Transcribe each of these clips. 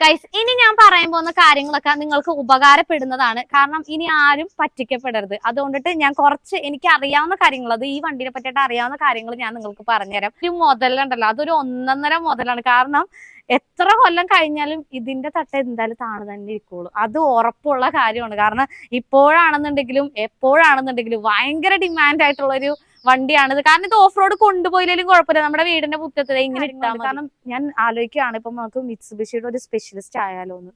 Guys ഇനി ഞാൻ പറയാൻ പോകുന്ന കാര്യങ്ങളൊക്കെ നിങ്ങൾക്ക് ഉപകാരപ്പെടുന്നതാണ്. കാരണം ഇനി ആരും പറ്റിക്കപ്പെടരുത്. അതുകൊണ്ടിട്ട് ഞാൻ കുറച്ച് എനിക്ക് അറിയാവുന്ന കാര്യങ്ങൾ അത് ഈ വണ്ടിനെ പറ്റിയിട്ട് അറിയാവുന്ന കാര്യങ്ങൾ ഞാൻ നിങ്ങൾക്ക് പറഞ്ഞുതരാം. ഒരു മുതലുണ്ടല്ലോ അതൊരു ഒന്നൊന്നര മുതലാണ്. കാരണം എത്ര കൊല്ലം കഴിഞ്ഞാലും ഇതിന്റെ തട്ട എന്തായാലും താണു തന്നെ ഇരിക്കുള്ളൂ. അത് ഉറപ്പുള്ള കാര്യമാണ്. കാരണം ഇപ്പോഴാണെന്നുണ്ടെങ്കിലും എപ്പോഴാണെന്നുണ്ടെങ്കിലും ഭയങ്കര ഡിമാൻഡ് ആയിട്ടുള്ള ഒരു വണ്ടിയാണിത്. കാരണം ഇത് ഓഫ് റോഡ് കൊണ്ടുപോയില്ലെങ്കിലും കുഴപ്പമില്ല. നമ്മുടെ വീടിന്റെ മുറ്റത്ത് ഇങ്ങനെ ഇട്ടാൽ കാരണം ഞാൻ ആലോചിക്കുകയാണ്. ഇപ്പൊ നമുക്ക് മിത്സുബിഷിയുടെ ഒരു സ്പെഷ്യലിസ്റ്റ് ആയാലോ എന്ന്.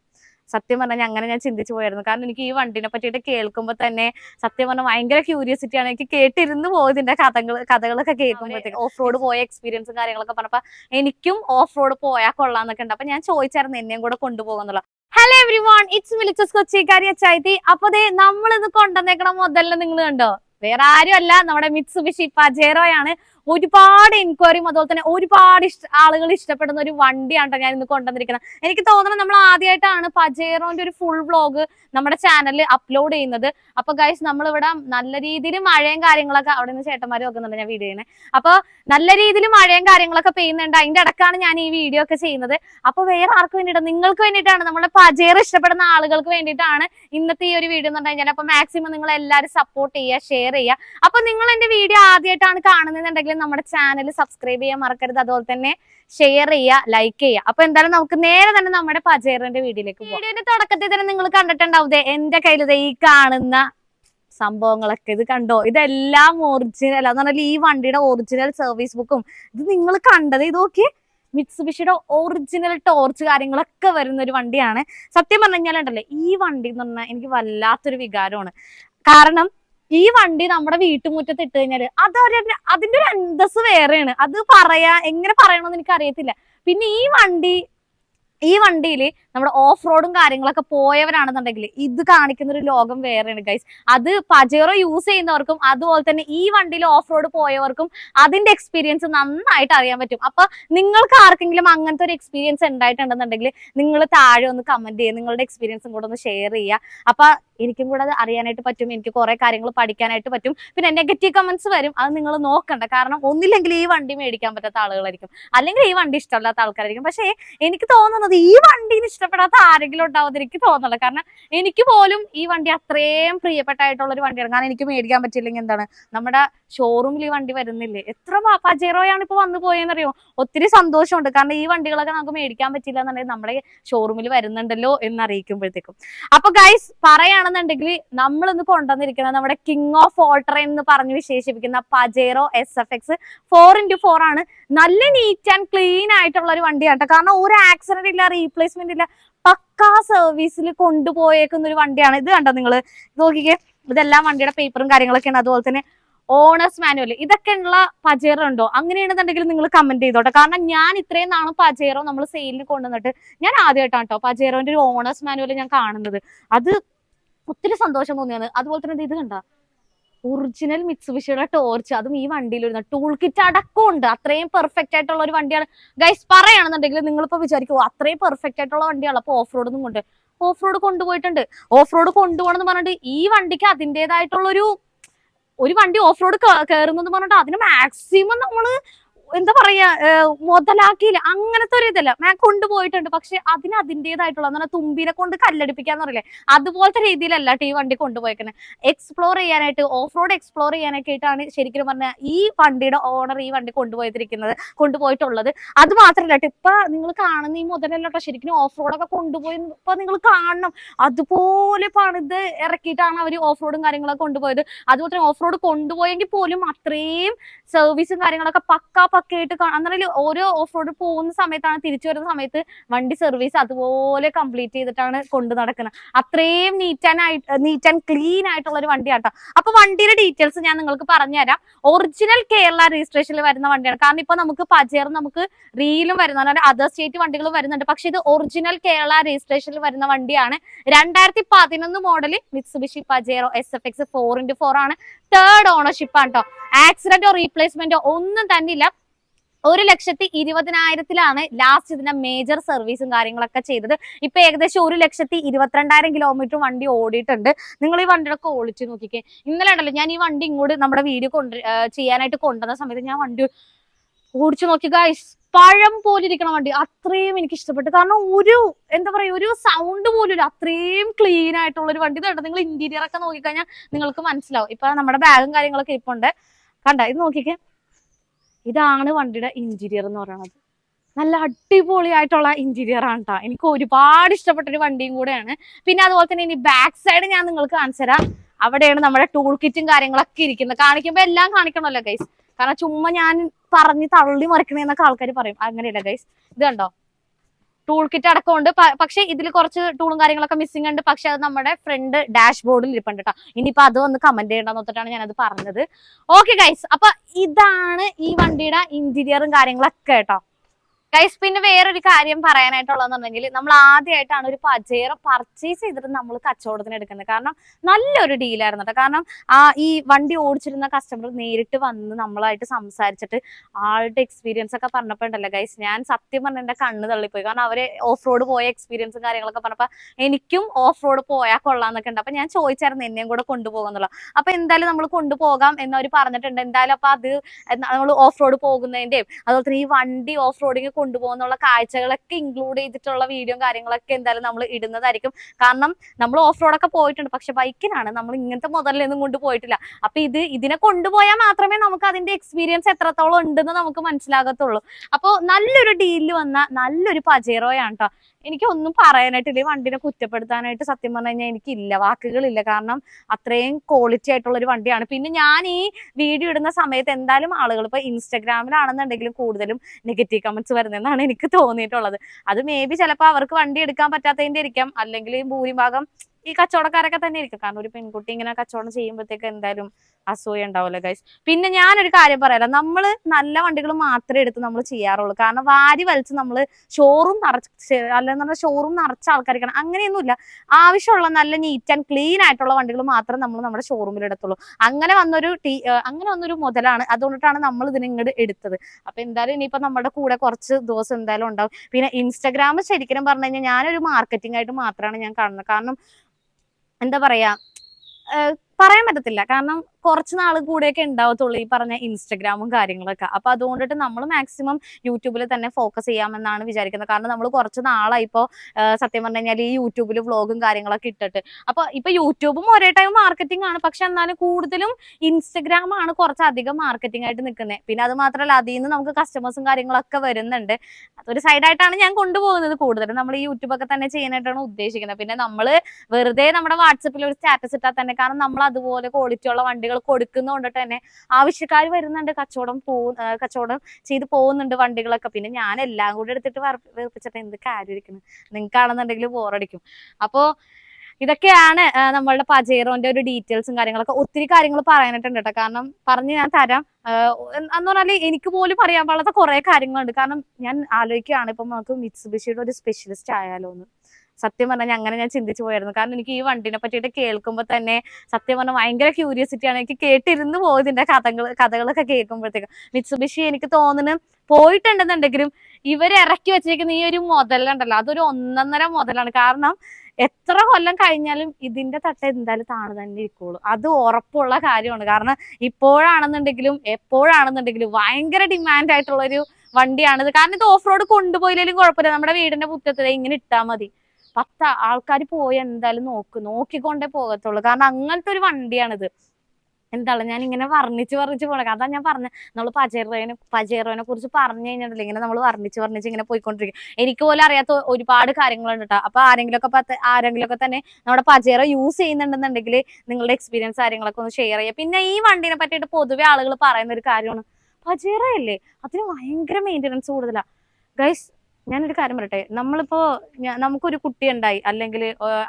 സത്യം പറഞ്ഞാൽ അങ്ങനെ ഞാൻ ചിന്തിച്ചു പോയായിരുന്നു കാരണം എനിക്ക് ഈ വണ്ടിനെ പറ്റിയിട്ട് കേൾക്കുമ്പോൾ തന്നെ സത്യം പറഞ്ഞാൽ ഭയങ്കര ക്യൂരിയോസിറ്റി ആണ്. എനിക്ക് കേട്ടിരുന്ന് പോയതിന്റെ കഥകൾ കഥകളൊക്കെ കേൾക്കുമ്പോഴത്തേക്ക്. ഓഫ് റോഡ് പോയ എക്സ്പീരിയൻസും കാര്യങ്ങളൊക്കെ പറഞ്ഞപ്പോ എനിക്കും ഓഫ് റോഡ് പോയാൽ കൊള്ളാന്നൊക്കെ ഉണ്ട്. അപ്പൊ ഞാൻ ചോദിച്ചായിരുന്നു എന്നെയും കൂടെ കൊണ്ടുപോകുന്നുള്ള. ഹലോ എവ്രി വൺ ഇറ്റ്സ് മിലിച്ചസ് കൊച്ചിക്കാരി അച്ചായത്തി. അപ്പൊ ദേ നമ്മൾ ഇത് കൊണ്ടുവന്നേക്കണ മുതലിന് നിങ്ങൾ കണ്ടോ? വേറെ ആരും അല്ല നമ്മുടെ മിത്സുബിഷി പജേറോയാണ് ഒരുപാട് എൻക്വയറിയും അതുപോലെ തന്നെ ഒരുപാട് ആളുകൾ ഇഷ്ടപ്പെടുന്ന ഒരു വണ്ടിയാണ് ഞാൻ ഇന്ന് കൊണ്ടുവന്നിരിക്കുന്നത്. എനിക്ക് തോന്നുന്നു നമ്മൾ ആദ്യമായിട്ടാണ് പജേറോന്റെ ഒരു ഫുൾ വ്ലോഗ് നമ്മുടെ ചാനലിൽ അപ്ലോഡ് ചെയ്യുന്നത്. അപ്പൊ ഗൈസ് നമ്മളിവിടെ നല്ല രീതിയിൽ മഴയും കാര്യങ്ങളൊക്കെ അവിടെ നിന്ന് ചേട്ടന്മാർ നോക്കുന്നുണ്ട് ഞാൻ വീഡിയോ ചെയ്യുന്നത് അപ്പൊ നല്ല രീതിയിൽ മഴയും കാര്യങ്ങളൊക്കെ പെയ്യുന്നുണ്ട്. അതിന്റെ ഇടക്കാണ് ഞാൻ ഈ വീഡിയോ ഒക്കെ ചെയ്യുന്നത്. അപ്പൊ വേറെ ആർക്ക് വേണ്ടിയിട്ട് നിങ്ങൾക്ക് വേണ്ടിയിട്ടാണ്. നമ്മുടെ പജേർ ഇഷ്ടപ്പെടുന്ന ആളുകൾക്ക് വേണ്ടിയിട്ടാണ് ഇന്നത്തെ ഈ ഒരു വീഡിയോ എന്ന് പറഞ്ഞു കഴിഞ്ഞാൽ അപ്പൊ മാക്സിമം നിങ്ങൾ എല്ലാവരും സപ്പോർട്ട് ചെയ്യുക ഷെയർ ചെയ്യുക. അപ്പൊ നിങ്ങൾ എന്റെ വീഡിയോ ആദ്യമായിട്ടാണ് കാണുന്നതെന്നുണ്ടെങ്കിൽ നമ്മുടെ ചാനൽ സബ്സ്ക്രൈബ് ചെയ്യാൻ മറക്കരുത്. അതുപോലെ തന്നെ ഷെയർ ചെയ്യുക ലൈക്ക് ചെയ്യുക. അപ്പൊ എന്തായാലും നമുക്ക് നേരെ തന്നെ നമ്മുടെ പജേറിന്റെ വീഡിയോയിലേക്ക് പോകാം വീഡിയോയുടെ തുടക്കത്തിൽ തന്നെ നിങ്ങൾ കണ്ടിട്ടുണ്ടാവും. എന്റെ കയ്യിൽ ഈ കാണുന്ന സംഭവങ്ങളൊക്കെ ഇത് കണ്ടോ? ഇതെല്ലാം ഒറിജിനൽ എന്ന് പറഞ്ഞാൽ ഈ വണ്ടിയുടെ ഒറിജിനൽ സർവീസ് ബുക്കും ഇത് നിങ്ങൾ കണ്ടത്? ഇത് മിക്സ് ബിഷിയുടെ ഒറിജിനൽ ടോർച്ച് കാര്യങ്ങളൊക്കെ വരുന്ന ഒരു വണ്ടിയാണ്. സത്യം പറഞ്ഞു കഴിഞ്ഞാൽ ഉണ്ടല്ലോ ഈ വണ്ടി എന്ന് പറഞ്ഞാൽ എനിക്ക് വല്ലാത്തൊരു വികാരമാണ്. കാരണം ഈ വണ്ടി നമ്മുടെ വീട്ടുമുറ്റത്ത് ഇട്ട് കഴിഞ്ഞാൽ അതൊരു അതിന്റെ ഒരു അന്തസ് വേറെയാണ്. അത് പറയാ എങ്ങനെ പറയണമെന്ന് എനിക്ക് അറിയത്തില്ല പിന്നെ ഈ വണ്ടി ഈ വണ്ടിയിൽ നമ്മുടെ ഓഫ് റോഡും കാര്യങ്ങളൊക്കെ പോയവരാണെന്നുണ്ടെങ്കിൽ ഇത് കാണിക്കുന്ന ഒരു ലോകം വേറെയാണ് ഗൈസ് അത് പജേറോ യൂസ് ചെയ്യുന്നവർക്കും അതുപോലെ തന്നെ ഈ വണ്ടിയിൽ ഓഫ് റോഡ് പോയവർക്കും അതിന്റെ എക്സ്പീരിയൻസ് നന്നായിട്ട് അറിയാൻ പറ്റും. അപ്പൊ നിങ്ങൾക്ക് ആർക്കെങ്കിലും അങ്ങനത്തെ ഒരു എക്സ്പീരിയൻസ് ഉണ്ടായിട്ടുണ്ടെന്നുണ്ടെങ്കിൽ നിങ്ങൾ താഴെ ഒന്ന് കമന്റ് ചെയ്യുക. നിങ്ങളുടെ എക്സ്പീരിയൻസും കൂടെ ഒന്ന് ഷെയർ ചെയ്യുക. അപ്പൊ എനിക്കും കൂടെ അത് അറിയാനായിട്ട് പറ്റും. എനിക്ക് കുറെ കാര്യങ്ങൾ പഠിക്കാനായിട്ട് പറ്റും. പിന്നെ നെഗറ്റീവ് കമന്റ്സ് വരും. അത് നിങ്ങൾ നോക്കണ്ട. കാരണം ഒന്നില്ലെങ്കിൽ ഈ വണ്ടി മേടിക്കാൻ പറ്റാത്ത ആളുകളായിരിക്കും. അല്ലെങ്കിൽ ഈ വണ്ടി ഇഷ്ടമല്ലാത്ത ആൾക്കാരായിരിക്കും. പക്ഷേ എനിക്ക് തോന്നുന്നത് ഈ വണ്ടിന് ഇഷ്ടപ്പെടാത്ത ആരെങ്കിലും ഉണ്ടാവും എനിക്ക് തോന്നുന്നില്ല. കാരണം എനിക്ക് പോലും ഈ വണ്ടി അത്രയും പ്രിയപ്പെട്ടായിട്ടുള്ള ഒരു വണ്ടിയാണ്. കാരണം എനിക്ക് മേടിക്കാൻ പറ്റില്ലെങ്കിൽ എന്താണ്? നമ്മുടെ ഷോറൂമിൽ ഈ വണ്ടി വരുന്നില്ലേ? എത്ര പജേറോയാണ് ഇപ്പൊ വന്നു പോയെന്നറിയോ? ഒത്തിരി സന്തോഷമുണ്ട്. കാരണം ഈ വണ്ടികളൊക്കെ നമുക്ക് മേടിക്കാൻ പറ്റില്ല എന്നുണ്ടെങ്കിൽ നമ്മുടെ ഷോറൂമിൽ വരുന്നുണ്ടല്ലോ എന്ന് അറിയിക്കുമ്പോഴത്തേക്കും അപ്പൊ ഗൈസ് പറയുകയാണെന്നുണ്ടെങ്കിൽ നമ്മൾ ഇന്ന് കൊണ്ടുവന്നിരിക്കുന്നത് നമ്മുടെ കിങ് ഓഫ് ഓൾട്ടർ എന്ന് പറഞ്ഞ് വിശേഷിപ്പിക്കുന്ന Pajero S F X four into four ആണ്. നല്ല നീറ്റ് ആൻഡ് ക്ലീൻ ആയിട്ടുള്ള ഒരു വണ്ടിയാട്ടോ കാരണം ഒരു ആക്സിഡന്റ് ഇല്ല റീപ്ലേസ്മെന്റ് ഇല്ല. പക്കാ സർവീസിൽ കൊണ്ടുപോയേക്കുന്ന ഒരു വണ്ടിയാണ്. ഇത് കണ്ടോ നിങ്ങൾ നോക്കിക്കേ. ഇതെല്ലാം വണ്ടിയുടെ പേപ്പറും കാര്യങ്ങളൊക്കെയാണ്. അതുപോലെ തന്നെ ഓണേഴ്സ് മാനുവൽ ഇതൊക്കെ ഉള്ള പജേറോ ഉണ്ടോ? അങ്ങനെയാണെന്നുണ്ടെങ്കിൽ നിങ്ങൾ കമന്റ് ചെയ്തോട്ടെ. കാരണം ഞാൻ ഇത്രയും നാളും പജേറോ നമ്മൾ സെയിലിന് കൊണ്ടുവന്നിട്ട് ഞാൻ ആദ്യമായിട്ടാണ് കേട്ടോ പജേറോന്റെ ഒരു ഓണേഴ്സ് മാനുവൽ ഞാൻ കാണുന്നത്. അത് ഒത്തിരി സന്തോഷം തോന്നിയാണ്. അതുപോലെ തന്നെ ഇത് കണ്ട? ഒറിജിനൽ മിക്സുബിഷിയുടെ ടോർച്ച് അതും ഈ വണ്ടിയിൽ വരുന്ന ടൂൾ കിറ്റ് അടക്കം ഉണ്ട് അത്രയും പെർഫെക്റ്റ് ആയിട്ടുള്ള ഒരു വണ്ടിയാണ്. ഗൈസ് പറയുകയാണെന്നുണ്ടെങ്കിൽ നിങ്ങളിപ്പോ വിചാരിക്കും "ഓ, അത്രയും പെർഫെക്റ്റ് ആയിട്ടുള്ള വണ്ടിയാണ്. അപ്പൊ ഓഫ് റോഡൊന്നും കൊണ്ട് ഓഫ് റോഡ് കൊണ്ടുപോയിട്ടുണ്ട്. ഓഫ് റോഡ് കൊണ്ടുപോകണമെന്ന് പറഞ്ഞിട്ട് ഈ വണ്ടിക്ക് അതിന്റെതായിട്ടുള്ളൊരു ഒരു വണ്ടി ഓഫ് റോഡ് കയറുന്നത് പറഞ്ഞിട്ട് അതിന് മാക്സിമം നമ്മൾ എന്താ പറയാ മുതലാക്കിയില്ല. അങ്ങനത്തെ ഒരു ഇതല്ല. ഞാൻ കൊണ്ടുപോയിട്ടുണ്ട്. പക്ഷെ അതിന് അതിന്റെതായിട്ടുള്ള എന്ന് പറഞ്ഞാൽ തുമ്പിനെ കൊണ്ട് കല്ലടിപ്പിക്കാന്ന് പറയില്ലേ? അതുപോലത്തെ രീതിയിലല്ല ഈ വണ്ടി കൊണ്ടുപോയേക്കുന്നത് എക്സ്പ്ലോർ ചെയ്യാനായിട്ട് ഓഫ് റോഡ് എക്സ്പ്ലോർ ചെയ്യാനൊക്കെ ആയിട്ടാണ് ശരിക്കും പറഞ്ഞാൽ ഈ വണ്ടിയുടെ ഓണർ ഈ വണ്ടി കൊണ്ടുപോയിരിക്കുന്നത് കൊണ്ടുപോയിട്ടുള്ളത്. അത് മാത്രമല്ല ഇപ്പൊ നിങ്ങൾ കാണുന്ന ഈ മുതലല്ല ശരിക്കും ഓഫ് റോഡൊക്കെ കൊണ്ടുപോയി ഇപ്പൊ നിങ്ങൾ കാണണം. അതുപോലെ പണിത് ഇറക്കിയിട്ടാണ് അവർ ഓഫ് റോഡും കാര്യങ്ങളൊക്കെ കൊണ്ടുപോയത്. അതുപോലെ തന്നെ ഓഫ് റോഡ് കൊണ്ടുപോയെങ്കിൽ പോലും അത്രയും സർവീസും കാര്യങ്ങളൊക്കെ പക്കാ പക്കയായിട്ട് അന്നേരം ഓരോ ഓഫ് റോഡ് പോകുന്ന സമയത്താണ് തിരിച്ചു വരുന്ന സമയത്ത് വണ്ടി സർവീസ് അതുപോലെ കംപ്ലീറ്റ് ചെയ്തിട്ടാണ് കൊണ്ടു നടക്കുന്നത്. അത്രയും നീറ്റ് ആൻഡ് ആയിട്ട് നീറ്റ് ആൻഡ് ക്ലീൻ ആയിട്ടുള്ള ഒരു വണ്ടിയാട്ടോ. അപ്പൊ വണ്ടിയുടെ ഡീറ്റെയിൽസ് ഞാൻ നിങ്ങൾക്ക് പറഞ്ഞുതരാം. ഒറിജിനൽ കേരള രജിസ്ട്രേഷനിൽ വരുന്ന വണ്ടിയാണ്. കാരണം ഇപ്പൊ നമുക്ക് പജേർ നമുക്ക് റീലും വരുന്ന അതായത് അതർ സ്റ്റേറ്റ് വണ്ടികളും വരുന്നുണ്ട്. പക്ഷെ ഇത് ഒറിജിനൽ കേരള രജിസ്ട്രേഷനിൽ വരുന്ന വണ്ടിയാണ്. രണ്ടായിരത്തി പതിനൊന്ന് model Mitsubishi Pajero S F X four into four ആണ്. തേർഡ് ഓണർഷിപ്പ് ആണ് കേട്ടോ ആക്സിഡന്റോ റീപ്ലേസ്മെന്റോ ഒന്നും തന്നെ ഇല്ല ഒരു ലക്ഷത്തി ഇരുപതിനായിരത്തിലാണ് ലാസ്റ്റ് ഇതിന്റെ മേജർ സർവീസും കാര്യങ്ങളൊക്കെ ചെയ്തത്. ഇപ്പൊ ഏകദേശം ഒരു ലക്ഷത്തി ഇരുപത്തിരണ്ടായിരം കിലോമീറ്റർ വണ്ടി ഓടിയിട്ടുണ്ട്. നിങ്ങൾ ഈ വണ്ടിയുടെ ക്വാളിറ്റി നോക്കിക്കേ. ഇന്നലെ ഉണ്ടല്ലോ ഞാൻ ഈ വണ്ടി ഇങ്ങോട്ട് നമ്മുടെ വീഡിയോ കൊണ്ട് ചെയ്യാനായിട്ട് കൊണ്ടുവന്ന സമയത്ത് ഞാൻ വണ്ടി ഓടിച്ചു നോക്കി ഗൈസ് പഴം പോലെ വണ്ടി. അത്രയും എനിക്ക് ഇഷ്ടപ്പെട്ടു. കാരണം ഒരു എന്താ പറയാ ഒരു സൗണ്ട് പോലും ഇല്ല. അത്രയും ക്ലീൻ ആയിട്ടുള്ള ഒരു വണ്ടി. നിങ്ങൾ ഇന്റീരിയർ ഒക്കെ നോക്കിക്കഴിഞ്ഞാൽ നിങ്ങൾക്ക് മനസ്സിലാവും. ഇപ്പൊ നമ്മുടെ ബാഗും കാര്യങ്ങളൊക്കെ ഇരിപ്പുണ്ട്. കണ്ട? ഇത് നോക്കിക്കേ. ഇതാണ് വണ്ടിയുടെ ഇന്റീരിയർ എന്ന് പറയുന്നത്. നല്ല അടിപൊളിയായിട്ടുള്ള ഇന്റീരിയർ ആണ് കേട്ടോ എനിക്ക് ഒരുപാട് ഇഷ്ടപ്പെട്ട ഒരു വണ്ടിയും കൂടെയാണ്. പിന്നെ അതുപോലെ തന്നെ ഇനി ബാക്ക് സൈഡ് ഞാൻ നിങ്ങൾക്ക് കാണിച്ചു തരാം. അവിടെയാണ് നമ്മുടെ ടൂൾ കിറ്റും കാര്യങ്ങളൊക്കെ ഇരിക്കുന്നത്. കാണിക്കുമ്പോൾ എല്ലാം കാണിക്കണമല്ലോ ഗൈസ് കാരണം ചുമ്മാ ഞാൻ പറഞ്ഞ് തള്ളി മറിക്കണേന്നൊക്കെ ആൾക്കാർ പറയും. അങ്ങനെയല്ല ഗൈസ് ഇത് കണ്ടോ? ടൂൾ കിറ്റ് അടക്കം ഉണ്ട് പക്ഷേ ഇതിൽ കുറച്ച് ടൂളും കാര്യങ്ങളൊക്കെ മിസ്സിംഗ് ഉണ്ട്. പക്ഷെ അത് നമ്മുടെ ഫ്രണ്ട് ഡാഷ് ബോർഡിൽ ഇരിപ്പുണ്ട് കേട്ടോ ഇനിയിപ്പോ അത് ഒന്ന് കമന്റ് ചെയ്യണ്ടെന്ന് നോക്കിയിട്ടാണ് ഞാനത് പറഞ്ഞത്. ഓക്കെ ഗൈസ് അപ്പൊ ഇതാണ് ഈ വണ്ടിയുടെ ഇന്റീരിയറും കാര്യങ്ങളൊക്കെ കേട്ടോ ഗൈസ് പിന്നെ വേറൊരു കാര്യം പറയാനായിട്ടുള്ളതെന്നുണ്ടെങ്കിൽ നമ്മൾ ആദ്യമായിട്ടാണ് ഒരു പജേറ പർച്ചേസ് ചെയ്തിട്ട് നമ്മൾ കച്ചവടത്തിന് എടുക്കുന്നത്. കാരണം നല്ലൊരു ഡീലായിരുന്നു കേട്ടോ കാരണം ആ ഈ വണ്ടി ഓടിച്ചിരുന്ന കസ്റ്റമർ നേരിട്ട് വന്ന് നമ്മളായിട്ട് സംസാരിച്ചിട്ട് ആളുടെ എക്സ്പീരിയൻസ് ഒക്കെ പറഞ്ഞപ്പോൾ ഉണ്ടല്ലോ ഗൈസ് ഞാൻ സത്യം പറഞ്ഞ എന്റെ കണ്ണ് തള്ളിപ്പോയി. കാരണം അവർ ഓഫ് റോഡ് പോയ എക്സ്പീരിയൻസും കാര്യങ്ങളൊക്കെ പറഞ്ഞപ്പോൾ എനിക്കും ഓഫ് റോഡ് പോയാൽ കൊള്ളാന്നൊക്കെ ഉണ്ട്. അപ്പം ഞാൻ ചോദിച്ചായിരുന്നു എന്നെയും കൂടെ കൊണ്ടുപോകുന്നുള്ള. അപ്പം എന്തായാലും നമ്മൾ കൊണ്ടുപോകാം എന്നവർ പറഞ്ഞിട്ടുണ്ട്. എന്തായാലും അപ്പം അത് നമ്മൾ ഓഫ് റോഡ് പോകുന്നതിന്റെയും അതുപോലെ തന്നെ ഈ വണ്ടി ഓഫ് റോഡിങ് കൊണ്ടുപോകുന്നുള്ള കാഴ്ചകളൊക്കെ ഇൻക്ലൂഡ് ചെയ്തിട്ടുള്ള വീഡിയോ കാര്യങ്ങളൊക്കെ എന്തായാലും നമ്മൾ ഇടുന്നതായിരിക്കും. കാരണം നമ്മൾ ഓഫ് റോഡൊക്കെ പോയിട്ടുണ്ട്. പക്ഷെ ബൈക്കിനാണ് നമ്മൾ ഇങ്ങനത്തെ മുതലൊന്നും കൊണ്ടുപോയിട്ടില്ല അപ്പൊ ഇത് ഇതിനെ കൊണ്ടുപോയാൽ മാത്രമേ നമുക്ക് അതിന്റെ എക്സ്പീരിയൻസ് എത്രത്തോളം ഉണ്ടെന്ന് നമുക്ക് മനസ്സിലാകത്തുള്ളൂ. അപ്പോൾ നല്ലൊരു ഡീലിൽ വന്ന നല്ലൊരു പജേറോയാണ് കേട്ടോ എനിക്ക് ഒന്നും പറയാനായിട്ടില്ല വണ്ടിനെ കുറ്റപ്പെടുത്താനായിട്ട് സത്യം പറഞ്ഞു കഴിഞ്ഞാൽ എനിക്കില്ല. വാക്കുകളില്ല. കാരണം അത്രയും ക്വാളിറ്റി ആയിട്ടുള്ള ഒരു വണ്ടിയാണ്. പിന്നെ ഞാൻ ഈ വീഡിയോ ഇടുന്ന സമയത്ത് എന്തായാലും ആളുകൾ ഇപ്പൊ ഇൻസ്റ്റഗ്രാമിലാണെന്നുണ്ടെങ്കിലും കൂടുതലും നെഗറ്റീവ് കമന്റ്സ് വരുന്നതെന്നാണ് എനിക്ക് തോന്നിയിട്ടുള്ളത്. അത് മേ ബി ചിലപ്പോൾ അവർക്ക് വണ്ടി എടുക്കാൻ പറ്റാത്തതിന്റെ ഇരിക്കാം അല്ലെങ്കിൽ ഭൂരിഭാഗം ഈ കച്ചവടക്കാരൊക്കെ തന്നെ ഇരിക്കും കാരണം ഒരു പെൺകുട്ടി ഇങ്ങനെ കച്ചവടം ചെയ്യുമ്പോഴത്തേക്ക് എന്തായാലും അസൂയ ഉണ്ടാവില്ല ഗൈസ് പിന്നെ ഞാനൊരു കാര്യം പറയാലോ. നമ്മൾ നല്ല വണ്ടികൾ മാത്രമേ എടുത്ത് നമ്മൾ ചെയ്യാറുള്ളൂ. കാരണം വാരി വലിച്ച് നമ്മൾ ഷോറൂം നിറച്ച് അല്ലെന്ന് പറഞ്ഞാൽ ഷോറൂം നിറച്ച ആൾക്കാരിക്കണം. അങ്ങനെയൊന്നുമില്ല. ആവശ്യമുള്ള നല്ല നീറ്റ് ആൻഡ് ക്ലീൻ ആയിട്ടുള്ള വണ്ടികൾ മാത്രം നമ്മൾ നമ്മുടെ ഷോറൂമിൽ എടുത്തുള്ളൂ. അങ്ങനെ വന്നൊരു ടീ അങ്ങനെ വന്നൊരു മുതലാണ് അതുകൊണ്ടിട്ടാണ് നമ്മൾ ഇതിനെ ഇങ്ങോട്ട് എടുത്തത്. അപ്പൊ എന്തായാലും ഇനിയിപ്പോ നമ്മുടെ കൂടെ കുറച്ച് ദിവസം എന്തായാലും ഉണ്ടാവും. പിന്നെ ഇൻസ്റ്റാഗ്രാം ശരിക്കും പറഞ്ഞു കഴിഞ്ഞാൽ ഞാനൊരു മാർക്കറ്റിംഗ് ആയിട്ട് മാത്രമാണ് ഞാൻ കാണുന്നത്. കാരണം എന്താ പറയാ പറയാൻ പറ്റത്തില്ല. കാരണം കുറച്ച് നാൾ കൂടെയൊക്കെ ഉണ്ടാവത്തുള്ളൂ ഈ പറഞ്ഞ ഇൻസ്റ്റഗ്രാമും കാര്യങ്ങളൊക്കെ. അപ്പൊ അതുകൊണ്ടിട്ട് നമ്മൾ മാക്സിമം യൂട്യൂബിൽ തന്നെ ഫോക്കസ് ചെയ്യാമെന്നാണ് വിചാരിക്കുന്നത്. കാരണം നമ്മൾ കുറച്ച് നാളായി ഇപ്പോൾ സത്യം പറഞ്ഞു കഴിഞ്ഞാൽ ഈ യൂട്യൂബിൽ വ്ളോഗും കാര്യങ്ങളൊക്കെ ഇട്ടിട്ട്. അപ്പൊ ഇപ്പൊ യൂട്യൂബും ഒരേ ടൈം മാർക്കറ്റിംഗ് ആണ്. പക്ഷെ എന്നാലും കൂടുതലും ഇൻസ്റ്റഗ്രാം ആണ് കുറച്ച് അധികം മാർക്കറ്റിംഗ് ആയിട്ട് നിൽക്കുന്നത് പിന്നെ അത് മാത്രമല്ല അതിൽ നിന്ന് നമുക്ക് കസ്റ്റമേഴ്സും കാര്യങ്ങളൊക്കെ വരുന്നുണ്ട്. അതൊരു സൈഡായിട്ടാണ് ഞാൻ കൊണ്ടുപോകുന്നത് കൂടുതലും. നമ്മൾ ഈ യൂട്യൂബ് ഒക്കെ തന്നെ ചെയ്യാനായിട്ടാണ് ഉദ്ദേശിക്കുന്നത്. പിന്നെ നമ്മൾ വെറുതെ നമ്മുടെ വാട്സപ്പിൽ ഒരു സ്റ്റാറ്റസ് ഇട്ടാൽ തന്നെ. കാരണം നമ്മൾ അതുപോലെ ക്വാളിറ്റി ഉള്ള വണ്ടികൾ കൊടുക്കുന്നതുകൊണ്ടിട്ട് തന്നെ ആവശ്യക്കാർ വരുന്നുണ്ട് കച്ചവടം പോ ആ, കച്ചവടം ചെയ്ത് പോകുന്നുണ്ട് വണ്ടികളൊക്കെ. പിന്നെ ഞാൻ എല്ലാം കൂടി എടുത്തിട്ട് വറ- വെറുപ്പിച്ചിട്ട് എന്ത് കാര്യം ഇരിക്കുന്നത് നിങ്ങൾക്കാണെന്നുണ്ടെങ്കിൽ ബോറടിക്കും അപ്പോ ഇതൊക്കെയാണ് നമ്മളുടെ പജേറോന്റെ ഒരു ഡീറ്റെയിൽസും കാര്യങ്ങളൊക്കെ. ഒത്തിരി കാര്യങ്ങൾ പറയാനായിട്ടുണ്ട് കേട്ടോ. കാരണം പറഞ്ഞ് ഞാൻ തരാം. എന്ന് പറഞ്ഞാൽ എനിക്ക് പോലും പറയാൻ പാടാത്ത കുറെ കാര്യങ്ങളുണ്ട്. കാരണം ഞാൻ ആലോചിക്കുകയാണ് ഇപ്പൊ നമുക്ക് മിത്സുബിഷിയുടെ ഒരു സ്പെഷ്യലിസ്റ്റ് ആയാലോ എന്ന് സത്യം പറഞ്ഞാൽ അങ്ങനെ ഞാൻ ചിന്തിച്ചു പോയായിരുന്നു. കാരണം എനിക്ക് ഈ വണ്ടിനെ പറ്റിയിട്ട് കേൾക്കുമ്പോൾ തന്നെ സത്യം പറഞ്ഞാൽ ഭയങ്കര ക്യൂരിയോസിറ്റി ആണ്. എനിക്ക് കേട്ടിരുന്ന് പോയത് ഇതിന്റെ കഥകൾ കഥകളൊക്കെ കേൾക്കുമ്പോഴത്തേക്കും. മിത്സുബിഷി എനിക്ക് തോന്നുന്നു പോയിട്ടുണ്ടെന്നുണ്ടെങ്കിലും ഇവർ ഇറക്കി വെച്ചിരിക്കുന്ന ഈ ഒരു മുതലുണ്ടല്ലോ അതൊരു ഒന്നൊന്നര മുതലാണ്. കാരണം എത്ര കൊല്ലം കഴിഞ്ഞാലും ഇതിന്റെ തട്ട എന്തായാലും താണു തന്നെ ഇരിക്കുള്ളൂ. അത് ഉറപ്പുള്ള കാര്യമാണ്. കാരണം ഇപ്പോഴാണെന്നുണ്ടെങ്കിലും എപ്പോഴാണെന്നുണ്ടെങ്കിലും ഭയങ്കര ഡിമാൻഡ് ആയിട്ടുള്ള ഒരു വണ്ടിയാണിത്. കാരണം ഇത് ഓഫ് റോഡ് കൊണ്ടുപോയില്ലെങ്കിലും കുഴപ്പമില്ല. നമ്മുടെ വീടിന്റെ മുറ്റത്ത് ഇങ്ങനെ ഇട്ടാൽ മതി. പത്ത് ആൾക്കാർ പോയി എന്തായാലും നോക്ക് നോക്കിക്കൊണ്ടേ പോകത്തുള്ളൂ. കാരണം അങ്ങനത്തെ ഒരു വണ്ടിയാണിത്. എന്താണ്? ഞാൻ ഇങ്ങനെ വർണിച്ച് വർണിച്ച് പോണേ. അതാ ഞാൻ പറഞ്ഞ നമ്മൾ പജേറോനെ പജേറോനെ കുറിച്ച് പറഞ്ഞു കഴിഞ്ഞിട്ടില്ല ഇങ്ങനെ നമ്മൾ വർണിച്ച് വർണിച്ച് ഇങ്ങനെ പോയിക്കൊണ്ടിരിക്കും. എനിക്ക് പോലും അറിയാത്ത ഒരുപാട് കാര്യങ്ങളുണ്ട് കേട്ടോ അപ്പൊ ആരെങ്കിലും ഒക്കെ പത്ത് ആരെങ്കിലും ഒക്കെ തന്നെ നമ്മുടെ പജേറോ യൂസ് ചെയ്യുന്നുണ്ടെന്നുണ്ടെങ്കിൽ നിങ്ങളുടെ എക്സ്പീരിയൻസ് കാര്യങ്ങളൊക്കെ ഒന്ന് ഷെയർ ചെയ്യുക. പിന്നെ ഈ വണ്ടിനെ പറ്റിയിട്ട് പൊതുവെ ആളുകൾ പറയുന്ന ഒരു കാര്യമാണ് പജേറോ അല്ലേ അതിന് ഭയങ്കര മെയിന്റനൻസ് കൂടുതലാണ് ഗൈസ് ഞാനൊരു കാര്യം പറയട്ടെ. നമ്മളിപ്പോ നമുക്കൊരു കുട്ടി ഉണ്ടായി അല്ലെങ്കിൽ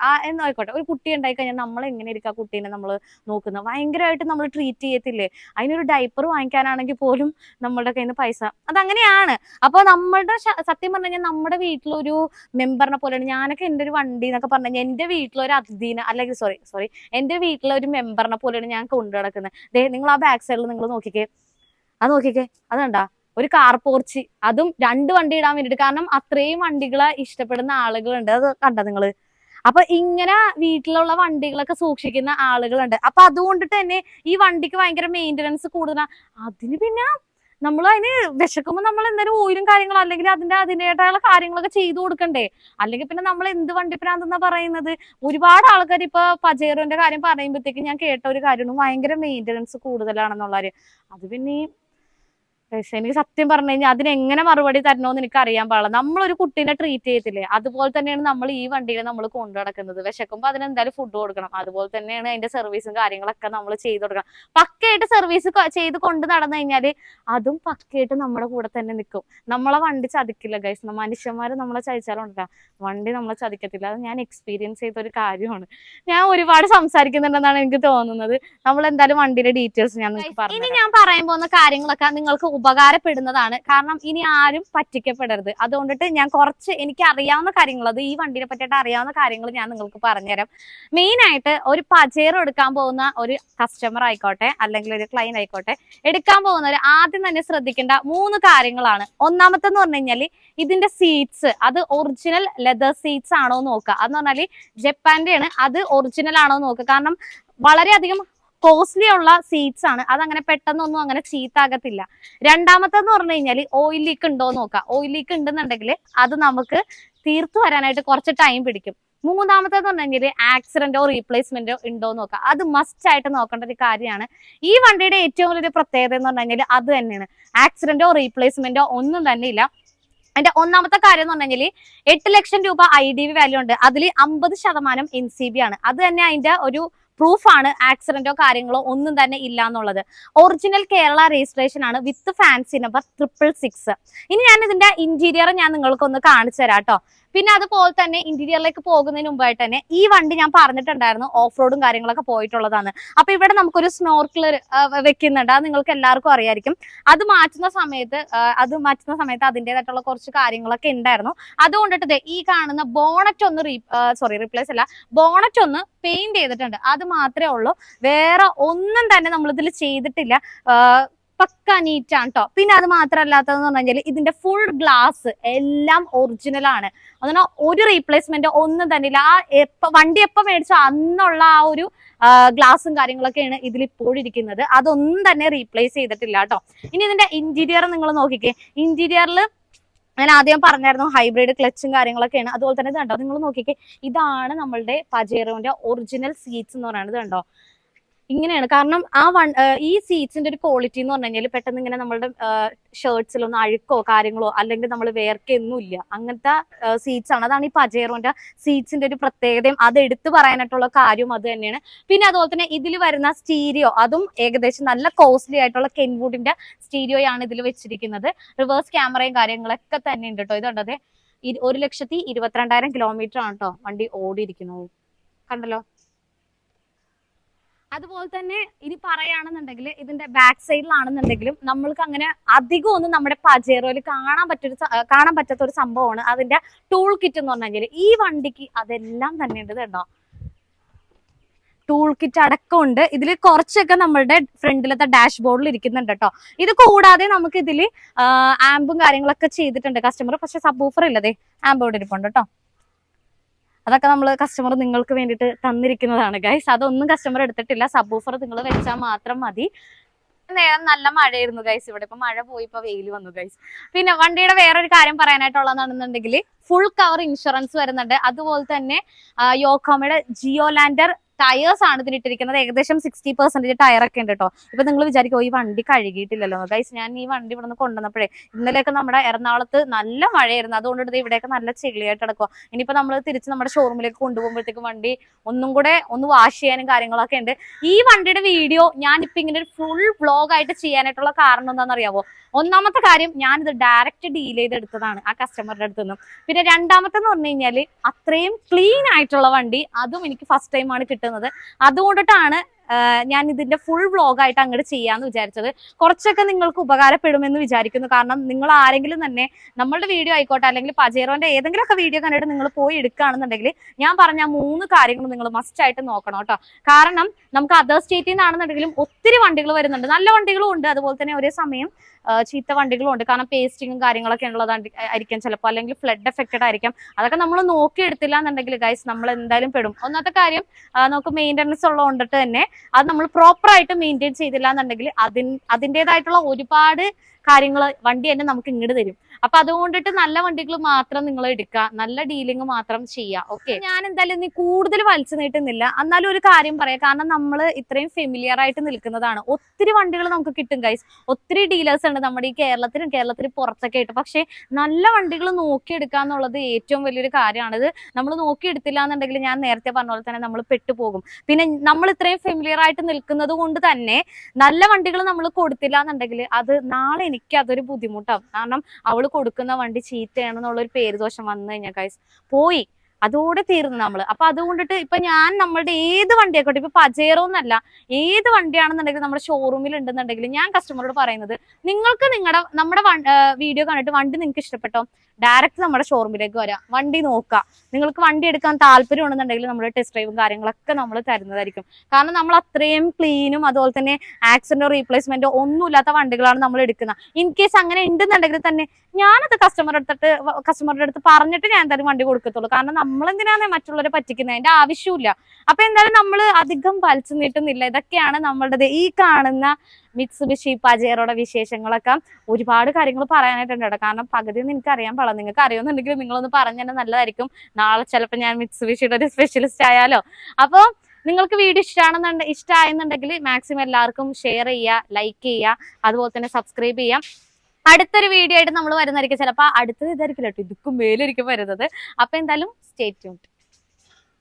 ആ എന്നായിക്കോട്ടെ. ഒരു കുട്ടി ഉണ്ടായി കഴിഞ്ഞാൽ നമ്മൾ എങ്ങനെ ഇരിക്കും ആ കുട്ടീനെ നമ്മൾ നോക്കുന്നത്? ഭയങ്കരമായിട്ട് നമ്മൾ ട്രീറ്റ് ചെയ്യത്തില്ലേ? അതിനൊരു ഡൈപ്പർ വാങ്ങിക്കാനാണെങ്കിൽ പോലും നമ്മളുടെ കയ്യിൽ നിന്ന് പൈസ. അതങ്ങനെയാണ്. അപ്പോൾ നമ്മളുടെ സത്യം പറഞ്ഞു കഴിഞ്ഞാൽ നമ്മുടെ വീട്ടിലൊരു മെമ്പറിനെ പോലെയാണ്. ഞാനൊക്കെ എന്റെ ഒരു വണ്ടി എന്നൊക്കെ പറഞ്ഞു കഴിഞ്ഞാൽ എന്റെ വീട്ടിലൊരു അതിഥീനെ അല്ലെങ്കിൽ സോറി സോറി എന്റെ വീട്ടിലൊരു മെമ്പറിനെ പോലെയാണ് ഞാൻ കൊണ്ടു നടക്കുന്നത്. നിങ്ങൾ ആ ബാക്ക് സൈഡിൽ നിങ്ങൾ നോക്കിക്കേ. അത് നോക്കിക്കേ. അതുണ്ടാ ഒരു കാർ പോർച്ച് അതും രണ്ട് വണ്ടി ഇടാൻ വേണ്ടിയിട്ട്. കാരണം അത്രയും വണ്ടികളെ ഇഷ്ടപ്പെടുന്ന ആളുകളുണ്ട്. അത് കണ്ട നിങ്ങൾ? അപ്പൊ ഇങ്ങനെ വീട്ടിലുള്ള വണ്ടികളൊക്കെ സൂക്ഷിക്കുന്ന ആളുകളുണ്ട്. അപ്പൊ അതുകൊണ്ടിട്ട് തന്നെ ഈ വണ്ടിക്ക് ഭയങ്കര മെയിന്റനൻസ് കൂടുതലാണ് അതിന് പിന്നെ നമ്മൾ അതിന് വിശക്കുമ്പോൾ നമ്മൾ എന്തായാലും ഓയിലും കാര്യങ്ങളും അല്ലെങ്കിൽ അതിന്റെ അതിന്റെതായുള്ള കാര്യങ്ങളൊക്കെ ചെയ്തു കൊടുക്കണ്ടേ. അല്ലെങ്കിൽ പിന്നെ നമ്മൾ എന്ത് വണ്ടി ഭ്രാന്തെന്നാ പറയുന്നത്? ഒരുപാട് ആൾക്കാർ ഇപ്പൊ പജേറോന്റെ കാര്യം പറയുമ്പോഴത്തേക്ക് ഞാൻ കേട്ട ഒരു കാര്യമാണ്. ഭയങ്കര മെയിന്റനൻസ് കൂടുതലാണെന്നുള്ളത് അത് പിന്നെ പക്ഷെ എനിക്ക് സത്യം പറഞ്ഞു കഴിഞ്ഞാൽ അതിനെങ്ങനെ മറുപടി തരണോന്ന് എനിക്ക് അറിയാൻ പാടില്ല. നമ്മളൊരു കുട്ടീനെ ട്രീറ്റ് ചെയ്യത്തില്ലേ? അതുപോലെ തന്നെയാണ് നമ്മൾ ഈ വണ്ടിയിൽ നമ്മൾ കൊണ്ടു നടക്കുന്നത്. വിശക്കുമ്പോൾ അതിന് എന്തായാലും ഫുഡ് കൊടുക്കണം. അതുപോലെ തന്നെയാണ് അതിന്റെ സർവീസും കാര്യങ്ങളൊക്കെ നമ്മൾ ചെയ്ത് കൊടുക്കണം. പക്കയായിട്ട് സർവീസ് ചെയ്ത് കൊണ്ട് നടന്നു കഴിഞ്ഞാൽ അതും പക്കയായിട്ട് നമ്മുടെ കൂടെ തന്നെ നിൽക്കും നമ്മളെ വണ്ടി ചതിക്കില്ല ഗൈസ് മനുഷ്യന്മാർ നമ്മളെ ചതിച്ചാലുണ്ടല്ല. വണ്ടി നമ്മളെ ചതിക്കത്തില്ല. അത് ഞാൻ എക്സ്പീരിയൻസ് ചെയ്ത ഒരു കാര്യമാണ്. ഞാൻ ഒരുപാട് സംസാരിക്കുന്നുണ്ടെന്നാണ് എനിക്ക് തോന്നുന്നത്. നമ്മൾ എന്തായാലും വണ്ടിയുടെ ഡീറ്റെയിൽസ് ഞാൻ പറഞ്ഞു ഇനി ഞാൻ പറയാൻ പോകുന്ന കാര്യങ്ങളൊക്കെ നിങ്ങൾക്ക് ഉപകാരപ്പെടുന്നതാണ്. കാരണം ഇനി ആരും പറ്റിക്കപ്പെടരുത്. അതുകൊണ്ടിട്ട് ഞാൻ കുറച്ച് എനിക്ക് അറിയാവുന്ന കാര്യങ്ങൾ അത് ഈ വണ്ടിനെ പറ്റിയിട്ട് അറിയാവുന്ന കാര്യങ്ങൾ ഞാൻ നിങ്ങൾക്ക് പറഞ്ഞുതരാം. മെയിൻ ആയിട്ട് ഒരു പജേറോ എടുക്കാൻ പോകുന്ന ഒരു കസ്റ്റമർ ആയിക്കോട്ടെ അല്ലെങ്കിൽ ഒരു ക്ലൈന്റ് ആയിക്കോട്ടെ എടുക്കാൻ പോകുന്നവർ ആദ്യം തന്നെ ശ്രദ്ധിക്കേണ്ട മൂന്ന് കാര്യങ്ങളാണ്. ഒന്നാമത്തെ എന്ന് പറഞ്ഞു കഴിഞ്ഞാൽ ഇതിന്റെ സീറ്റ്സ് അത് ഒറിജിനൽ ലെതർ സീറ്റ്സ് ആണോ നോക്കുക. അതെന്ന് പറഞ്ഞാൽ ജപ്പാന്റെ ആണ് അത് ഒറിജിനൽ ആണോ നോക്കുക. കാരണം വളരെയധികം കോസ്റ്റ്ലി ഉള്ള സീറ്റ്സ് ആണ്. അതങ്ങനെ പെട്ടെന്നൊന്നും അങ്ങനെ ചീത്താകത്തില്ല. രണ്ടാമത്തെന്ന് പറഞ്ഞു കഴിഞ്ഞാൽ ഓയിൽ ലീക്ക് ഉണ്ടോ നോക്കാം. ഓയിൽ ലീക്ക് ഉണ്ടെന്നുണ്ടെങ്കിൽ അത് നമുക്ക് തീർത്തു വരാനായിട്ട് കുറച്ച് ടൈം പിടിക്കും. മൂന്നാമത്തേന്ന് പറഞ്ഞു കഴിഞ്ഞാൽ ആക്സിഡന്റോ റീപ്ലേസ്മെന്റോ ഉണ്ടോ എന്ന് നോക്കാം. അത് മസ്റ്റ് ആയിട്ട് നോക്കേണ്ട ഒരു കാര്യമാണ്. ഈ വണ്ടിയുടെ ഏറ്റവും വലിയൊരു പ്രത്യേകത എന്ന് പറഞ്ഞു അത് തന്നെയാണ്. ആക്സിഡന്റോ റീപ്ലേസ്മെന്റോ ഒന്നും തന്നെ ഇല്ല. അതിന്റെ ഒന്നാമത്തെ കാര്യം എന്ന് പറഞ്ഞു കഴിഞ്ഞാൽ എട്ട് ലക്ഷം രൂപ ഐ ഡി വാല്യൂ ഉണ്ട്. അതിൽ അമ്പത് ശതമാനം എൻ ആണ്. അത് തന്നെ അതിന്റെ ഒരു പ്രൂഫാണ് ആക്സിഡന്റോ കാര്യങ്ങളോ ഒന്നും തന്നെ ഇല്ല എന്നുള്ളത് ഒറിജിനൽ കേരള രജിസ്ട്രേഷൻ ആണ് with fancy number triple six ഇനി ഞാൻ ഇതിന്റെ ഇന്റീരിയർ ഞാൻ നിങ്ങൾക്കൊന്ന് കാണിച്ചു തരാം കേട്ടോ പിന്നെ അതുപോലെ തന്നെ ഇന്റീരിയറിലേക്ക് പോകുന്നതിന് മുമ്പായിട്ട് തന്നെ ഈ വണ്ടി ഞാൻ പറഞ്ഞിട്ടുണ്ടായിരുന്നു ഓഫ് റോഡും കാര്യങ്ങളൊക്കെ പോയിട്ടുള്ളതാണ്. അപ്പൊ ഇവിടെ നമുക്കൊരു സ്നോർക്കിളർ വെക്കുന്നുണ്ട്. അത് നിങ്ങൾക്ക് എല്ലാവർക്കും അറിയായിരിക്കും. അത് മാറ്റുന്ന സമയത്ത് അത് മാറ്റുന്ന സമയത്ത് അതിന്റെതായിട്ടുള്ള കുറച്ച് കാര്യങ്ങളൊക്കെ ഉണ്ടായിരുന്നു. അതുകൊണ്ടിട്ട് ഈ കാണുന്ന ബോണറ്റ് ഒന്ന് റീ സോറി റീപ്ലേസ് അല്ല. ബോണറ്റ് ഒന്ന് പെയിന്റ് ചെയ്തിട്ടുണ്ട്. അത് മാത്രമേ ഉള്ളൂ. വേറെ ഒന്നും തന്നെ നമ്മൾ ഇതിൽ ചെയ്തിട്ടില്ല പക്ക നീറ്റ് ആണ് കേട്ടോ പിന്നെ അത് മാത്രമല്ലാത്തതെന്ന് പറഞ്ഞു കഴിഞ്ഞാൽ ഇതിന്റെ ഫുൾ ഗ്ലാസ് എല്ലാം ഒറിജിനൽ ആണ്. അതുകൊണ്ട് ഒരു റീപ്ലേസ്മെന്റ് ഒന്നും തന്നെ ഇല്ല ആ എപ്പ വണ്ടി എപ്പോ മേടിച്ചോ അന്നുള്ള ആ ഒരു ഗ്ലാസും കാര്യങ്ങളൊക്കെയാണ് ഇതിൽ ഇപ്പോഴിരിക്കുന്നത് അതൊന്നും തന്നെ റീപ്ലേസ് ചെയ്തിട്ടില്ല കേട്ടോ ഇനി ഇതിന്റെ ഇന്റീരിയർ നിങ്ങൾ നോക്കിക്കേ. ഇന്റീരിയറിൽ ഞാൻ ആദ്യം പറഞ്ഞായിരുന്നു ഹൈബ്രിഡ് ക്ലച്ചും കാര്യങ്ങളൊക്കെയാണ്. അതുപോലെ തന്നെ കണ്ടോ? നിങ്ങൾ നോക്കിക്കേ. ഇതാണ് നമ്മളുടെ പജേറോന്റെ ഒറിജിനൽ സീറ്റ്സ് എന്ന് പറയുന്നത് കണ്ടോ? ഇങ്ങനെയാണ്. കാരണം ആ വൺ ഈ സീറ്റ്സിന്റെ ഒരു ക്വാളിറ്റി എന്ന് പറഞ്ഞു കഴിഞ്ഞാൽ പെട്ടെന്ന് ഇങ്ങനെ നമ്മളുടെ ഷർട്ട്സിലൊന്നും അഴുക്കോ കാര്യങ്ങളോ അല്ലെങ്കിൽ നമ്മൾ വേർക്കൊന്നും ഇല്ല അങ്ങനത്തെ സീറ്റ്സ് ആണ് അതാണ് ഈ പജേറോന്റെ സീറ്റ്സിന്റെ ഒരു പ്രത്യേകതയും. അത് എടുത്തു പറയാനായിട്ടുള്ള കാര്യവും അത് തന്നെയാണ്. പിന്നെ അതുപോലെ തന്നെ ഇതിൽ വരുന്ന സ്റ്റീരിയോ അതും ഏകദേശം നല്ല കോസ്റ്റ്ലി ആയിട്ടുള്ള കെൻവുഡിന്റെ സ്റ്റീരിയോയാണ് ഇതിൽ വെച്ചിരിക്കുന്നത്. റിവേഴ്സ് ക്യാമറയും കാര്യങ്ങളൊക്കെ തന്നെ ഉണ്ട് കേട്ടോ ഇതുണ്ടത് ഒരു ലക്ഷത്തി ഇരുപത്തിരണ്ടായിരം കിലോമീറ്റർ ആണ് കേട്ടോ വണ്ടി ഓടിയിരിക്കുന്നത്. കണ്ടല്ലോ? അതുപോലെ തന്നെ ഇനി പറയുകയാണെന്നുണ്ടെങ്കിൽ ഇതിന്റെ ബാക്ക് സൈഡിലാണെന്നുണ്ടെങ്കിലും നമ്മൾക്ക് അങ്ങനെ അധികം ഒന്നും നമ്മുടെ പജേറോയിൽ കാണാൻ പറ്റൊരു കാണാൻ പറ്റാത്ത ഒരു സംഭവമാണ് അതിന്റെ ടൂൾ കിറ്റ് എന്ന് പറഞ്ഞു ഈ വണ്ടിക്ക് അതെല്ലാം തന്നെ ഉണ്ട് കേട്ടോ. ടൂൾ കിറ്റ് അടക്കം ഉണ്ട് ഇതിൽ കുറച്ചൊക്കെ നമ്മളുടെ ഫ്രണ്ടിലത്തെ ഡാഷ് ബോർഡിൽ ഇരിക്കുന്നുണ്ട് കേട്ടോ. ഇത് കൂടാതെ നമുക്ക് ഇതിൽ ആംബും കാര്യങ്ങളൊക്കെ ചെയ്തിട്ടുണ്ട് കസ്റ്റമർ പക്ഷെ സബ് ഇല്ലതേ ആംബോർഡ് ഇരിപ്പുണ്ട് കേട്ടോ. അതൊക്കെ നമ്മൾ കസ്റ്റമർ നിങ്ങൾക്ക് വേണ്ടിയിട്ട് തന്നിരിക്കുന്നതാണ് ഗൈസ് അതൊന്നും കസ്റ്റമർ എടുത്തിട്ടില്ല. സബ് ഓഫർ നിങ്ങൾ വെച്ചാൽ മാത്രം മതി. നേരം നല്ല മഴയായിരുന്നു ഗൈസ് ഇവിടെ ഇപ്പൊ മഴ പോയി ഇപ്പൊ വെയിൽ വന്നു ഗൈസ് പിന്നെ വണ്ടിയുടെ വേറൊരു കാര്യം പറയാനായിട്ടുള്ളതാണെന്നുണ്ടെങ്കിൽ ഫുൾ കവർ ഇൻഷുറൻസ് വരുന്നുണ്ട്. അതുപോലെ തന്നെ യോക്കോമയുടെ ജിയോ ലാൻഡർ ടയേഴ്സ് ആണ് ഇതിലിട്ടിരിക്കുന്നത് ഏകദേശം സിക്സ്റ്റി പെർസെന്റേജ് ടയർ ഒക്കെ ഉണ്ട് കേട്ടോ ഇപ്പൊ നിങ്ങൾ വിചാരിക്കും ഈ വണ്ടി കഴുകിയിട്ടില്ലല്ലോ. ഗൈസ് ഞാൻ ഈ വണ്ടി ഇവിടെ നിന്ന് കൊണ്ടുവന്നപ്പോഴേ ഇന്നലെയൊക്കെ നമ്മുടെ എറണാകുളത്ത് നല്ല മഴയായിരുന്നു. അതുകൊണ്ട് ഇവിടെയൊക്കെ നല്ല ചെളിയായിട്ട് കിടക്കുക ഇനിയിപ്പോ നമ്മൾ തിരിച്ച് നമ്മുടെ ഷോറൂമിലേക്ക് കൊണ്ടുപോകുമ്പോഴത്തേക്കും വണ്ടി ഒന്നും കൂടെ ഒന്ന് വാഷ് ചെയ്യാനും കാര്യങ്ങളൊക്കെ ഉണ്ട്. ഈ വണ്ടിയുടെ വീഡിയോ ഞാനിപ്പോ ഇങ്ങനെ ഒരു ഫുൾ വ്ളോഗ് ആയിട്ട് ചെയ്യാനായിട്ടുള്ള കാരണം എന്താണെന്ന് അറിയാവോ ഒന്നാമത്തെ കാര്യം ഞാനിത് ഡയറക്റ്റ് ഡീൽ ചെയ്തെടുത്തതാണ് ആ കസ്റ്റമറുടെ അടുത്ത് നിന്നും പിന്നെ രണ്ടാമത്തെ എന്ന് പറഞ്ഞു കഴിഞ്ഞാൽ അത്രയും ക്ലീൻ ആയിട്ടുള്ള വണ്ടി അതും എനിക്ക് ഫസ്റ്റ് ടൈമാണ് കിട്ടുന്നത്. അതുകൊണ്ടിട്ടാണ് ഞാൻ ഇതിന്റെ ഫുൾ വ്ളോഗായിട്ട് അങ്ങോട്ട് ചെയ്യാന്ന് വിചാരിച്ചത്. കുറച്ചൊക്കെ നിങ്ങൾക്ക് ഉപകാരപ്പെടുമെന്ന് വിചാരിക്കുന്നു. കാരണം നിങ്ങൾ ആരെങ്കിലും തന്നെ നമ്മളുടെ വീഡിയോ ആയിക്കോട്ടെ അല്ലെങ്കിൽ പജേറോന്റെ ഏതെങ്കിലും ഒക്കെ വീഡിയോ കണ്ടിട്ട് നിങ്ങൾ പോയി എടുക്കുകയാണെന്നുണ്ടെങ്കിൽ ഞാൻ പറഞ്ഞ മൂന്ന് കാര്യങ്ങൾ നിങ്ങൾ മസ്റ്റ് ആയിട്ട് നോക്കണം കേട്ടോ. കാരണം നമുക്ക് അതർ സ്റ്റേറ്റിൽ നിന്നാണെന്നുണ്ടെങ്കിലും ഒത്തിരി വണ്ടികൾ വരുന്നുണ്ട്. നല്ല വണ്ടികളും ഉണ്ട്. അതുപോലെ തന്നെ ഒരേ സമയം ചീത്ത വണ്ടികളും ഉണ്ട്. കാരണം പേസ്റ്റിങ്ങും കാര്യങ്ങളൊക്കെ ഉള്ളതാണ് ആയിരിക്കാം ചിലപ്പോൾ അല്ലെങ്കിൽ ഫ്ലഡ് എഫക്റ്റഡ് ആയിരിക്കാം. അതൊക്കെ നമ്മൾ നോക്കിയെടുത്തില്ല എന്നുണ്ടെങ്കിൽ ഗൈസ് നമ്മൾ എന്തായാലും പെടും. ഒന്നാമത്തെ കാര്യം നമുക്ക് മെയിന്റനൻസ് ഉള്ളതുകൊണ്ടിട്ട് തന്നെ അത് നമ്മൾ പ്രോപ്പറായിട്ട് മെയിന്റെയിൻ ചെയ്തില്ല എന്നുണ്ടെങ്കിൽ അതിൻ അതിന്റെതായിട്ടുള്ള ഒരുപാട് കാര്യങ്ങൾ വണ്ടി തന്നെ നമുക്ക് ഇങ്ങോട്ട് തരും. അപ്പൊ അതുകൊണ്ടിട്ട് നല്ല വണ്ടികൾ മാത്രം നിങ്ങൾ എടുക്കുക നല്ല ഡീലിംഗ് മാത്രം ചെയ്യുക ഓക്കെ ഞാൻ എന്തായാലും നീ കൂടുതൽ വലിച്ചു നീട്ടുന്നില്ല. എന്നാലും ഒരു കാര്യം പറയാം. കാരണം നമ്മൾ ഇത്രയും ഫെമിലിയർ ആയിട്ട് നിൽക്കുന്നതാണ്. ഒത്തിരി വണ്ടികൾ നമുക്ക് കിട്ടും ഗൈസ് ഒത്തിരി ഡീലേഴ്സ് ഉണ്ട് നമ്മുടെ ഈ കേരളത്തിലും. കേരളത്തിന് പുറത്തൊക്കെ ആയിട്ട്. പക്ഷേ നല്ല വണ്ടികൾ നോക്കിയെടുക്കുക എന്നുള്ളത് ഏറ്റവും വലിയൊരു കാര്യമാണിത് നമ്മൾ നോക്കിയെടുത്തില്ല എന്നുണ്ടെങ്കിൽ ഞാൻ നേരത്തെ പറഞ്ഞ പോലെ തന്നെ നമ്മൾ പെട്ടുപോകും. പിന്നെ നമ്മൾ ഇത്രയും ഫെമിലിയർ ആയിട്ട് നിൽക്കുന്നത് കൊണ്ട് തന്നെ നല്ല വണ്ടികൾ നമ്മൾ കൊടുത്തില്ല എന്നുണ്ടെങ്കിൽ അത് നാളെ എനിക്ക് അതൊരു ബുദ്ധിമുട്ടാവും. കാരണം അവൾ കൊടുക്കുന്ന വണ്ടി ചീത്തയാണെന്നുള്ള ഒരു പേര് ദോഷം വന്നു കഴിഞ്ഞാൽ കൈസ് പോയി. അതോടെ തീർന്നു നമ്മൾ അപ്പൊ അതുകൊണ്ടിട്ട് ഇപ്പൊ ഞാൻ നമ്മളുടെ ഏത് വണ്ടി ആയിക്കോട്ടെ ഇപ്പൊ പജേറോ എന്നല്ല ഏത് വണ്ടിയാണെന്നുണ്ടെങ്കിൽ നമ്മുടെ ഷോറൂമിൽ ഉണ്ടെന്നുണ്ടെങ്കിൽ ഞാൻ കസ്റ്റമറോട് പറയുന്നത് നിങ്ങൾക്ക് നിങ്ങളുടെ നമ്മുടെ വീഡിയോ കണ്ടിട്ട് വണ്ടി നിങ്ങൾക്ക് ഇഷ്ടപ്പെട്ടോ? ഡയറക്റ്റ് നമ്മുടെ ഷോറൂമിലേക്ക് വരാം. വണ്ടി നോക്കുക നിങ്ങൾക്ക് വണ്ടി എടുക്കാൻ താല്പര്യം ഉണ്ടെന്നുണ്ടെങ്കിൽ നമ്മൾ ടെസ്റ്റ് ഡ്രൈവും കാര്യങ്ങളൊക്കെ നമ്മൾ തരുന്നതായിരിക്കും. കാരണം നമ്മൾ അത്രയും ക്ലീനും അതുപോലെ തന്നെ ആക്സിഡന്റോ റീപ്ലേസ്മെന്റോ ഒന്നുമില്ലാത്ത വണ്ടികളാണ് നമ്മൾ എടുക്കുന്നത്. ഇൻ കേസ് അങ്ങനെ ഉണ്ടെന്നുണ്ടെങ്കിൽ തന്നെ ഞാനത് കസ്റ്റമറുടെ അടുത്തിട്ട് കസ്റ്റമറുടെ അടുത്ത് പറഞ്ഞിട്ട് ഞാൻ എന്തായാലും വണ്ടി കൊടുക്കത്തുള്ളൂ. കാരണം നമ്മൾ എന്തിനാണ് മറ്റുള്ളവരെ പറ്റിക്കുന്നത്? അതിന്റെ ആവശ്യമില്ല. അപ്പൊ എന്തായാലും നമ്മൾ അധികം വലിച്ചു നീട്ടുന്നില്ല. ഇതൊക്കെയാണ് നമ്മളുടെ ഈ കാണുന്ന മിത്സുബിഷി പജേറോടെ വിശേഷങ്ങളൊക്കെ ഒരുപാട് കാര്യങ്ങൾ പറയാനായിട്ടുണ്ട് കേട്ടോ. കാരണം പകുതി എനിക്ക് അറിയാൻ പാടില്ല. നിങ്ങൾക്ക് അറിയുന്നുണ്ടെങ്കിൽ നിങ്ങളൊന്ന് പറഞ്ഞു തന്നെ നല്ലതായിരിക്കും. നാളെ ചിലപ്പോൾ ഞാൻ മിത്സുബിഷിയുടെ ഒരു സ്പെഷ്യലിസ്റ്റ് ആയാലോ. അപ്പോൾ നിങ്ങൾക്ക് വീഡിയോ ഇഷ്ടമാണെന്നുണ്ട് ഇഷ്ടമായെന്നുണ്ടെങ്കിൽ മാക്സിമം എല്ലാവർക്കും ഷെയർ ചെയ്യുക ലൈക്ക് ചെയ്യുക അതുപോലെ തന്നെ സബ്സ്ക്രൈബ് ചെയ്യാം അടുത്തൊരു വീഡിയോ ആയിട്ട് നമ്മൾ വരുന്നതായിരിക്കും. ചിലപ്പോൾ അടുത്തത് ഇതായിരിക്കില്ല കേട്ടോ. ഇതുക്കും മേലായിരിക്കും വരുന്നത്. അപ്പോൾ എന്തായാലും സ്റ്റേറ്റ്